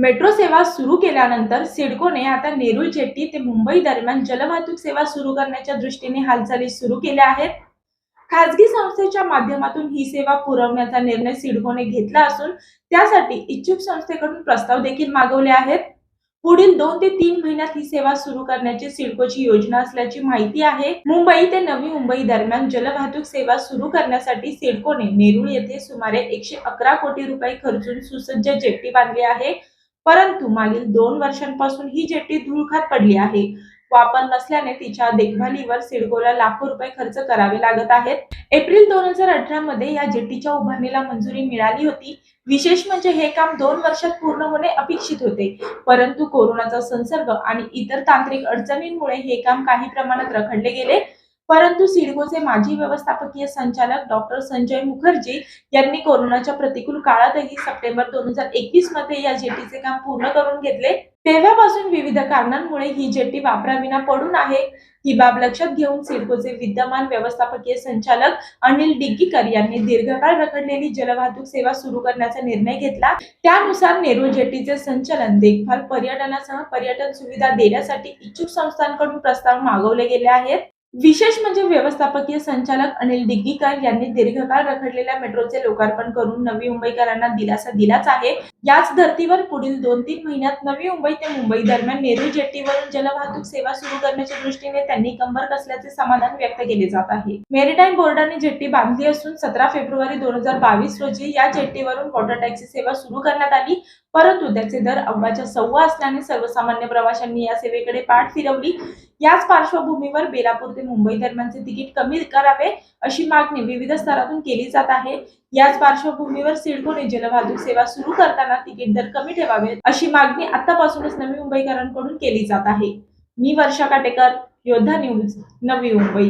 Metro सेवा सुरू केल्यानंतर सिडकोने आता नेरूळ जेट्टी ते मुंबई दरम्यान जलवाहतूक सेवा सुरू करण्याच्या दृष्टीने हालचाली सुरू केल्या आहेत. खासगी संस्थेच्या माध्यमातून ही सेवा पुरवण्याचा निर्णय सिडकोने घेतला असून त्यासाठी इच्छुक संस्थेकडून प्रस्ताव देखील मागवले आहेत. पुढील दोन ते तीन महिन्यात ही सेवा सुरू करण्याची सिडकोची योजना असल्याची माहिती आहे. मुंबई ते नवी मुंबई दरम्यान जलवाहतूक सेवा सुरू करण्यासाठी सिडकोने नेरूळ येथे सुमारे एकशे अकरा कोटी रुपये खर्चून सुसज्ज जेट्टी बांधली आहे. परंतु मागील दोन वर्षांपासून ही जेट्टी धुळखात पडली आहे. वापर नसल्याने तिच्या देखभालीवर सिडकोला लाखो रुपये खर्च करावे लागत आहेत. एप्रिल दोन हजार अठरा मध्ये या जेटीच्या उभारणीला मंजुरी मिळाली होती. विशेष म्हणजे हे काम दोन वर्षात पूर्ण होणे अपेक्षित होते. परंतु कोरोनाचा संसर्ग आणि इतर तांत्रिक अडचणींमुळे हे काम काही प्रमाणात रखडले गेले. परंतु सिडकोचे माजी व्यवस्थापकीय संचालक डॉक्टर संजय मुखर्जी यांनी कोरोनाच्या प्रतिकूल काळातही सप्टेंबर दोन हजार एकवीसमध्ये या जेटीचे काम पूर्ण करून घेतले. तेव्हापासून विविध कारणांमुळे ही जेटी वापराविना पडून आहे. ही बाब लक्षात घेऊन सिडकोचे विद्यमान व्यवस्थापकीय संचालक अनिल डिग्गीकर यांनी दीर्घकाळ रखडलेली जलवाहतूक सेवा सुरू करण्याचा निर्णय घेतला. त्यानुसार नेहरू जेटीचे संचालन देखभाल पर्यटनासह पर्यटन सुविधा देण्यासाठी इच्छुक संस्थांकडून प्रस्ताव मागवले गेले आहेत. विशेष म्हणजे व्यवस्थापकीय संचालक अनिल डिग्गीकर यांनी दीर्घकाळ रखडलेल्या मेट्रोचे लोकार्पण करून नवी मुंबईकरांना दिलासा दिलाच आहे. याच धर्तीवर पुढील दोन तीन महिन्यात नवी मुंबई ते मुंबई दरम्यान नेहरू जेट्टीवरून जलवाहतूक सेवा सुरू करण्याच्या दृष्टीने त्यांनी कंबर कसल्याचे समाधान व्यक्त केले जात आहे. मेरीटाईम बोर्डाने जेट्टी बांधली असून सतरा फेब्रुवारी दोन हजार बावीस रोजी या जेट्टीवरून वॉटर टॅक्सी सेवा सुरू करण्यात आली. परंतु त्याचे दर अव्वाच्या सव्वा असल्याने सर्वसामान्य प्रवाशांनी या सेवेकडे पाठ फिरवली. याच पार्श्वभूमीवर बेलापूर ते मुंबई दरम्यानचे तिकीट कमी करावे अशी मागणी विविध स्तरातून केली जात आहे. याच पार्श्वभूमीवर सिडकोने जलवाहतूक सेवा सुरू करताना तिकीट दर कमी ठेवावे अशी मागणी आतापासूनच नवी मुंबईकरांकडून केली जात आहे. मी वर्षा काटेकर योद्धा न्यूज नवी मुंबई.